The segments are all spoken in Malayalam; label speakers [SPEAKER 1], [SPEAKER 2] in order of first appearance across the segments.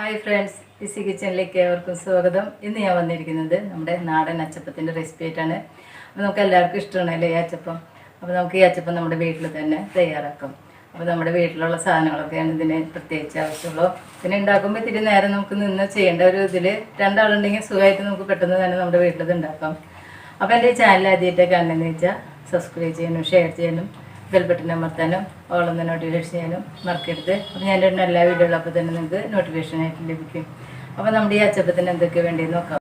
[SPEAKER 1] ഹായ് ഫ്രണ്ട്സ് ഇസി കിച്ചണിലേക്ക് ഏവർക്കും സ്വാഗതം. ഇന്ന് ഞാൻ വന്നിരിക്കുന്നത് നമ്മുടെ നാടൻ അച്ചപ്പത്തിന്റെ റെസിപ്പി ആയിട്ടാണ്. അപ്പോൾ നമുക്ക് എല്ലാവർക്കും ഇഷ്ടമാണല്ലേ ഈ അച്ചപ്പം? അപ്പോൾ നമുക്ക് ഈ അച്ചപ്പം നമ്മുടെ വീട്ടിൽ തന്നെ തയ്യാറാക്കാം. അപ്പോൾ നമ്മുടെ വീട്ടിലുള്ള സാധനങ്ങളൊക്കെയാണ് ഇതിന് പ്രത്യേകിച്ച് ആവശ്യമുള്ളൂ പിന്നെ ഉണ്ടാക്കുമ്പോൾ ഇത്തിരി നേരം നമുക്ക് നിന്ന് ചെയ്യേണ്ട ഒരു ഇതിൽ രണ്ടാളുണ്ടെങ്കിൽ സുഖമായിട്ട് നമുക്ക് പെട്ടെന്ന് തന്നെ നമ്മുടെ വീട്ടിൽ ഇത് ഉണ്ടാക്കാം. അപ്പോൾ എന്റെ ചാനൽ ആദ്യമായിട്ടൊക്കെ കണ്ടെന്ന് വെച്ചാൽ സബ്സ്ക്രൈബ് ചെയ്യാനും ഷെയർ ചെയ്യാനും ബെൽ അമർത്താനും ഓളൊന്ന് നോട്ടിഫിക്കേഷൻ ചെയ്യാനും മറക്കരുത്. അപ്പോൾ ഞാൻ ഇടുന്ന എല്ലാ വീഡിയോകളും അപ്പോൾ തന്നെ നിങ്ങൾക്ക് നോട്ടിഫിക്കേഷൻ ആയിട്ട് ലഭിക്കും. അപ്പോൾ നമ്മുടെ ഈ അച്ചപ്പത്തിന് എന്തൊക്കെ വേണ്ടിയെന്ന് നോക്കാം.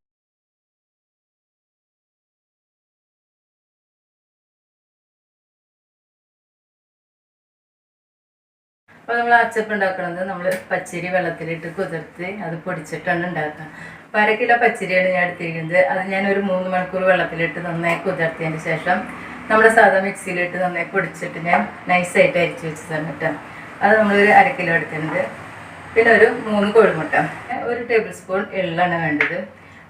[SPEAKER 1] അപ്പോൾ നമ്മൾ അച്ചപ്പ് ഉണ്ടാക്കുന്നത് നമ്മൾ പച്ചരി വെള്ളത്തിലിട്ട് കുതിർത്ത് അത് പൊടിച്ചിട്ടാണ് ഉണ്ടാക്കുക. അപ്പോൾ അര കിലോ പച്ചരിയാണ് ഞാൻ എടുത്തിരിക്കുന്നത്. അത് ഞാൻ ഒരു മൂന്ന് മണിക്കൂർ വെള്ളത്തിലിട്ട് നന്നായി കുതിർത്തതിന് ശേഷം നമ്മുടെ സാധാ മിക്സിയിലിട്ട് നന്നായി പൊടിച്ചിട്ട് ഞാൻ നൈസായിട്ട് അരിച്ചു വെച്ചതാണ് കേട്ടോ അത് നമ്മളൊരു അര കിലോ എടുത്തിട്ടുണ്ട്. പിന്നെ ഒരു മൂന്ന് കോഴിമുട്ട. ഒരു ടേബിൾ സ്പൂൺ എള്ളാണ് വേണ്ടത്.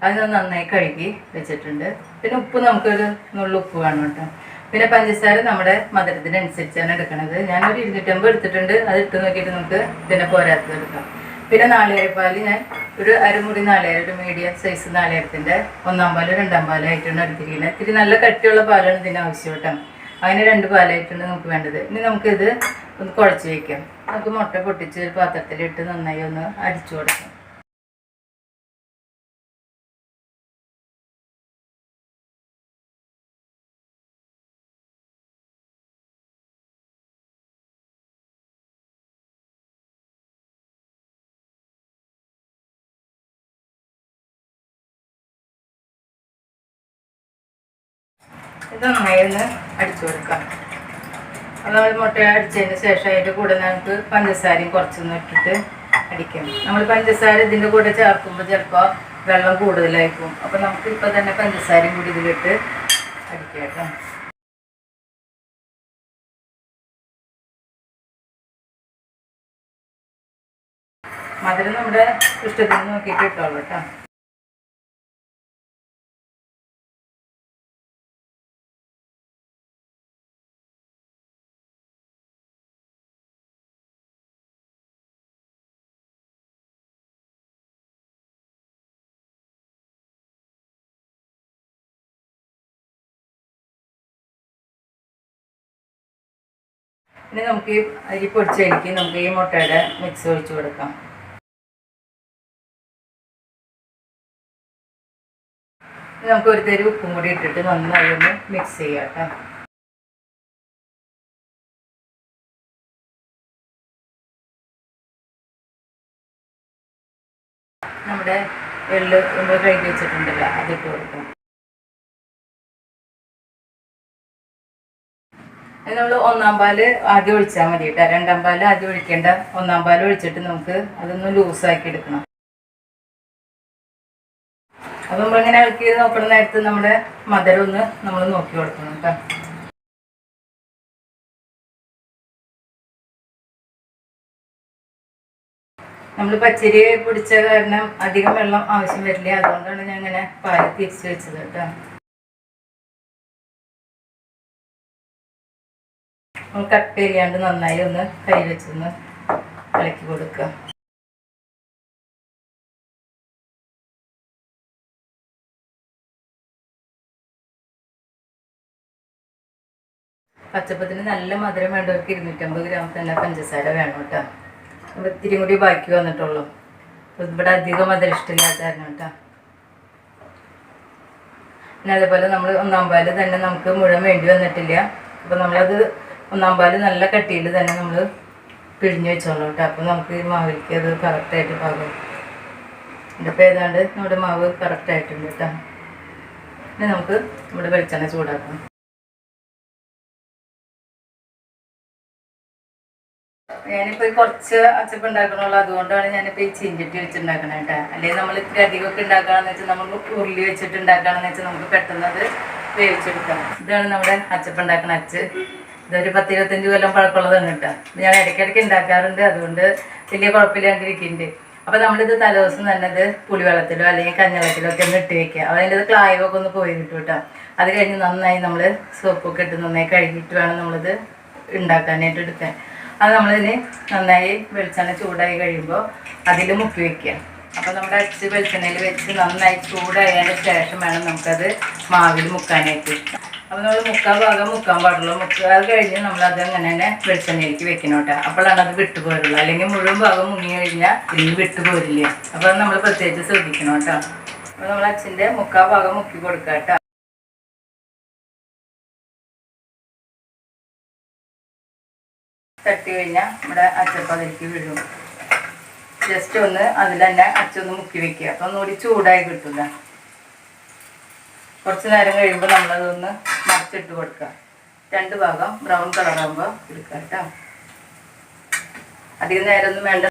[SPEAKER 1] അത് നന്നായി കഴുകി വെച്ചിട്ടുണ്ട്. പിന്നെ ഉപ്പ് നമുക്കൊരു നുള്ള ഉപ്പ് വേണം കേട്ടോ. പിന്നെ പഞ്ചസാര നമ്മുടെ മധുരത്തിനനുസരിച്ചാണ് എടുക്കുന്നത് ഞാനൊരു ഇരുന്നൂറ്റമ്പത് എടുത്തിട്ടുണ്ട്. അത് ഇട്ട് നോക്കിയിട്ട് നമുക്ക് പിന്നെ പോരാത്തത് എടുക്കാം. പിന്നെ നാളികേരപ്പാൽ ഞാൻ ഒരു അരമുറി നാളികേരം ഒരു മീഡിയം സൈസ് നാളികേരത്തിന്റെ ഒന്നാം പാൽ രണ്ടാം പാലായിട്ടാണ് എടുത്തിരിക്കുന്നത് ഇത്തിരി നല്ല കട്ടിയുള്ള പാലാണ് ഇതിന് ആവശ്യം കേട്ടോ. അങ്ങനെ രണ്ട് പാലായിട്ടാണ് നമുക്ക് വേണ്ടത്. ഇനി നമുക്കിത് ഒന്ന് കുഴച്ച് വയ്ക്കാം നമുക്ക് മുട്ട പൊട്ടിച്ച് പാത്രത്തിലിട്ട് നന്നായി ഒന്ന് അടിച്ചു കൊടുക്കാം. ഇത് നന്നായി ഒന്ന് അടിച്ചു കൊടുക്കാം അത് നമ്മൾ മുട്ട അടിച്ചതിന് ശേഷം അതിന്റെ കൂടെ നമുക്ക് പഞ്ചസാരയും കുറച്ചൊന്ന് ഇട്ടിട്ട് അടിക്കണം നമ്മൾ പഞ്ചസാര ഇതിന്റെ കൂടെ ചേർക്കുമ്പോൾ ചിലപ്പോൾ വെള്ളം കൂടുതലായിരിക്കും. അപ്പോൾ നമുക്ക് ഇപ്പോൾ തന്നെ പഞ്ചസാരയും കൂടി ഇതിലിട്ട് അടിക്കാം മധുരം നമ്മുടെ ഇഷ്ടത്തിന് നോക്കിയിട്ട് ഇട്ടോളൂ കേട്ടോ. ഇനി നമുക്ക് ഈ അരി പൊടിച്ചരിക്ക് നമുക്ക് ഈ മുട്ടയുടെ മിക്സ് ഒഴിച്ചു കൊടുക്കാം. നമുക്ക് ഒരു തരി ഉപ്പും കൂടി ഇട്ടിട്ട് നന്നായി ഒന്ന് മിക്സ് ചെയ്യാം കേട്ടോ. നമ്മുടെ എള്ള് നമ്മൾ കഴുകി വെച്ചിട്ടുണ്ടല്ലോ അതിട്ട് കൊടുക്കാം. നമ്മൾ ഒന്നാം പാൽ ആദ്യം ഒഴിച്ചാൽ മതി കേട്ടോ രണ്ടാം പാൽ ആദ്യം ഒഴിക്കേണ്ട. ഒന്നാം പാൽ ഒഴിച്ചിട്ട് നമുക്ക് അതൊന്ന് ലൂസാക്കി എടുക്കണം. അപ്പം നമ്മളിങ്ങനെ ഇളക്കി നോക്കണ നേരത്ത് നമ്മുടെ മധുരം ഒന്ന് നമ്മൾ നോക്കി കൊടുക്കണം കേട്ടോ നമ്മൾ പച്ചരി പിടിച്ച കാരണം അധികം വെള്ളം ആവശ്യം വരില്ല. അതുകൊണ്ടാണ് ഞാൻ ഇങ്ങനെ പാൽ തിരിച്ചു വെച്ചത് കേട്ടോ നമ്മൾ കട്ട് ചെയ്യാണ്ട് നന്നായി ഒന്ന് കൈ വെച്ചൊന്ന് ഇളക്കി കൊടുക്കുക. പച്ചപ്പത്തിന് നല്ല മധുരം വേണ്ടവർക്ക് ഇരുന്നൂറ്റമ്പത് ഗ്രാം തന്നെ പഞ്ചസാര വേണം കേട്ടോ. നമ്മൾ ഇത്തിരി കൂടി ബാക്കി വന്നിട്ടുള്ളൂ. അപ്പോൾ ഇവിടെ അധികം മധുരം ഇഷ്ടമില്ലാത്തായിരുന്നു കേട്ടോ. പിന്നെ അതേപോലെ നമ്മൾ ഒന്നാം പാൽ തന്നെ നമുക്ക് മുഴുവൻ വേണ്ടി വന്നിട്ടില്ല. അപ്പോൾ നമ്മളത് ഒന്നാം പാൽ നല്ല കട്ടിയിൽ തന്നെ നമ്മൾ പിഴിഞ്ഞ് വെച്ചോളൂ കേട്ടോ. അപ്പോൾ നമുക്ക് ഈ മാവിലേക്ക് അത് കറക്റ്റായിട്ട് പാകും. ഇതിപ്പോൾ ഏതാണ്ട് നമ്മുടെ മാവ് കറക്റ്റായിട്ടുണ്ട് കേട്ടോ. ഇനി നമുക്ക് നമ്മുടെ വെളിച്ചെണ്ണ ചൂടാക്കാം. ഞാനിപ്പോൾ കുറച്ച് അച്ചപ്പ് ഉണ്ടാക്കണുള്ളൂ. അതുകൊണ്ടാണ് ഞാനിപ്പോൾ ഈ ചീഞ്ചട്ടി വെച്ചിട്ടുണ്ടാക്കണത് കേട്ടോ. അല്ലെങ്കിൽ നമ്മൾ ഇത്തിരി അധികമൊക്കെ ഉണ്ടാക്കുകയാണെന്ന് വെച്ചാൽ നമ്മൾ ഉരുളി വെച്ചിട്ട് ഉണ്ടാക്കുകയാണെന്ന് വെച്ചാൽ നമുക്ക് പെട്ടെന്ന് അത് വേവിച്ചെടുക്കാം ഇതാണ് നമ്മുടെ അച്ചപ്പ് അച്ച്. ഇതൊരു പത്തിരുപത്തഞ്ച് കൊല്ലം പഴക്കമുള്ളതാണ് കേട്ടോ. ഞാൻ ഇടയ്ക്കിടയ്ക്ക് ഉണ്ടാക്കാറുണ്ട് അതുകൊണ്ട് വലിയ കുഴപ്പമില്ലാണ്ടിരിക്കുന്നുണ്ട് അപ്പോൾ നമ്മളിത് തലേദിവസം തന്നെ ഇത് പുളിവെള്ളത്തിലോ അല്ലെങ്കിൽ കഞ്ഞവെള്ളത്തിലോ ഒക്കെ ഒന്ന് ഇട്ട് വെക്കുക. അപ്പോൾ അതിന്റെ ക്ലായവൊക്കെ ഒന്ന് പോയി കിട്ടും കേട്ടോ. അത് കഴിഞ്ഞ് നന്നായി നമ്മൾ സോപ്പൊക്കെ ഇട്ട് നന്നായി കഴുകിയിട്ട് വേണം നമ്മളിത് ഉണ്ടാക്കാനായിട്ട് എടുക്കാൻ. അത് നമ്മളിതിന് നന്നായി വെളിച്ചെണ്ണ ചൂടായി കഴിയുമ്പോൾ അതിൽ മുക്കി വെക്കുക. അപ്പോൾ നമ്മുടെ അച്ച് വെളിച്ചെണ്ണയിൽ വെച്ച് നന്നായി ചൂടായതിന് ശേഷം വേണം നമുക്കത് മാവിൽ മുക്കാനായിട്ട്. അപ്പോൾ നമ്മൾ മുക്കാൻ ഭാഗം മുക്കാൻ പാടുള്ളൂ. മുക്കാൽ കഴിഞ്ഞ് നമ്മൾ അത് അങ്ങനെ തന്നെ വെളിച്ചെണ്ണയിലേക്ക് വെക്കണം കേട്ടോ. അപ്പോഴാണ് അത് വിട്ടുപോരുള്ളൂ അല്ലെങ്കിൽ മുഴുവൻ ഭാഗം മുങ്ങി കഴിഞ്ഞാൽ ഇതിന് വിട്ടുപോരില്ല അപ്പോൾ നമ്മൾ പ്രത്യേകിച്ച് ശ്രദ്ധിക്കണം കേട്ടോ. അപ്പോൾ നമ്മൾ അച്ഛന്റെ മുക്കാ ഭാഗം മുക്കി കൊടുക്കാം കേട്ടോ. തട്ടി കഴിഞ്ഞാൽ നമ്മുടെ അച്ചപ്പം അതിലേക്ക് വിഴും ജസ്റ്റ് ഒന്ന് അതിൽ തന്നെ അച്ചൊന്ന് മുക്കി വെക്കുക. അപ്പം ഒന്നുകൂടി ചൂടായി കിട്ടില്ല കുറച്ച് നേരം കഴിയുമ്പോൾ നമ്മളതൊന്ന് മറിച്ചിട്ട് കൊടുക്കുക രണ്ട് ഭാഗം ബ്രൗൺ കളറാകുമ്പോൾ എടുക്കുക കേട്ടോ അധികം നേരമൊന്നും വേണ്ട.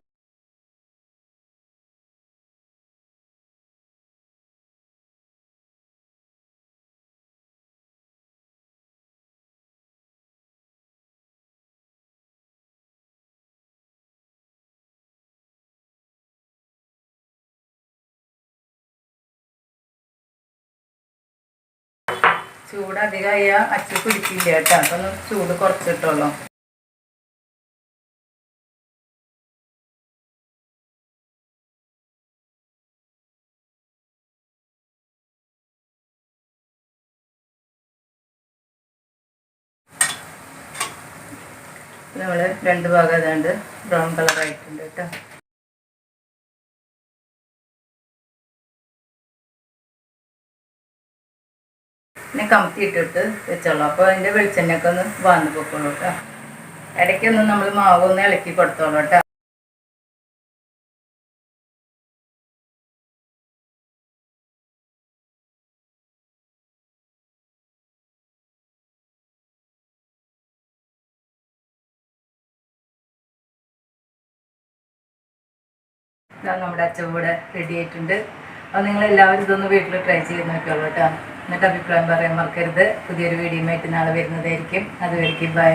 [SPEAKER 1] ചൂട് അധികമായ അച്ചി പിടിക്കില്ല കേട്ടോ. അപ്പം ചൂട് കുറച്ചിട്ടുള്ളൂ നമ്മൾ രണ്ട് ഭാഗം ഏതാണ്ട് ബ്രൗൺ കളർ ആയിട്ടുണ്ട് കേട്ടോ. പിന്നെ കമത്തിയിട്ടിട്ട് വെച്ചോളൂ. അപ്പോൾ അതിന്റെ വെളിച്ചെണ്ണയൊക്കെ ഒന്ന് വാന്ന് പൊക്കോളൂ കേട്ടോ ഇടയ്ക്കൊന്ന് നമ്മൾ മാവ് ഒന്ന് ഇളക്കി കൊടുത്തോളൂ കേട്ടോ നമ്മുടെ നമ്മുടെ കൂടെ റെഡി ആയിട്ടുണ്ട്. അപ്പോൾ നിങ്ങൾ എല്ലാവരും ഇതൊന്ന് വീട്ടിൽ ട്രൈ ചെയ്ത് നോക്കിയോളൂ കേട്ടോ എന്നിട്ട് അഭിപ്രായം പറയാൻ മറക്കരുത്. പുതിയൊരു വീഡിയോ ആയിട്ട് നാളെ വരുന്നതായിരിക്കും. അതുവരെയ്ക്കും ബൈ